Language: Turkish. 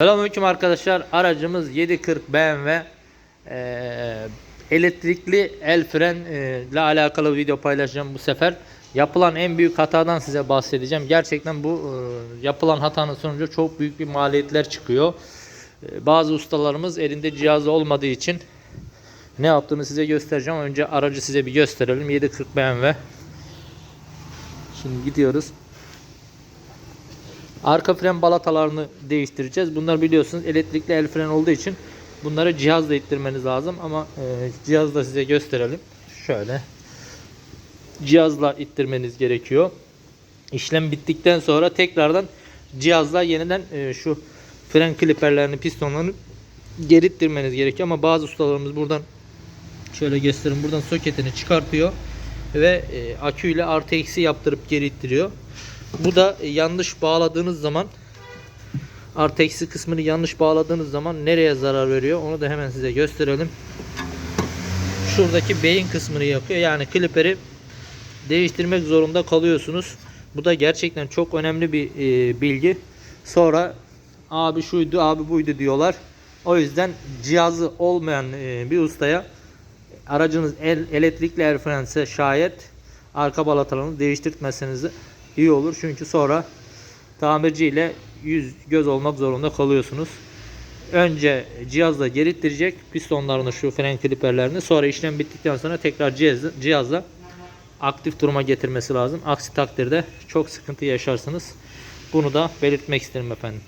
Selamünaleyküm arkadaşlar. Aracımız 740 BMW Ee, elektrikli el fren e, ile alakalı video paylaşacağım bu sefer. Yapılan en büyük hatadan size bahsedeceğim. Gerçekten bu e, yapılan hatanın sonucu çok büyük bir maliyetler çıkıyor. E, bazı ustalarımız elinde cihazı olmadığı için ne yaptığını size göstereceğim. Önce aracı size bir gösterelim. 740 BMW. Şimdi gidiyoruz. Arka fren balatalarını değiştireceğiz. Bunlar biliyorsunuz elektrikli el fren olduğu için bunları cihazla ittirmeniz lazım ama e, cihazla size gösterelim. Şöyle cihazla ittirmeniz gerekiyor. İşlem bittikten sonra tekrardan cihazla yeniden e, şu fren kliperlerini, pistonlarını geri ittirmeniz gerekiyor ama bazı ustalarımız buradan şöyle göstereyim buradan soketini çıkartıyor ve e, aküyle artı eksi yaptırıp geri ittiriyor. Bu da e, yanlış bağladığınız zaman artı eksi kısmını yanlış bağladığınız zaman nereye zarar veriyor onu da hemen size gösterelim. Şuradaki beyin kısmını yakıyor. Yani kliperi değiştirmek zorunda kalıyorsunuz. Bu da gerçekten çok önemli bir e, bilgi. Sonra abi şuydu abi buydu diyorlar. O yüzden cihazı olmayan e, bir ustaya aracınız el, elektrikli el şayet arka balatalarını değiştirtmeseniz iyi olur. Çünkü sonra tamirci ile yüz göz olmak zorunda kalıyorsunuz. Önce cihazla gerittirecek pistonlarını şu fren kliperlerini sonra işlem bittikten sonra tekrar cihazla, cihazla aktif duruma getirmesi lazım. Aksi takdirde çok sıkıntı yaşarsınız. Bunu da belirtmek isterim efendim.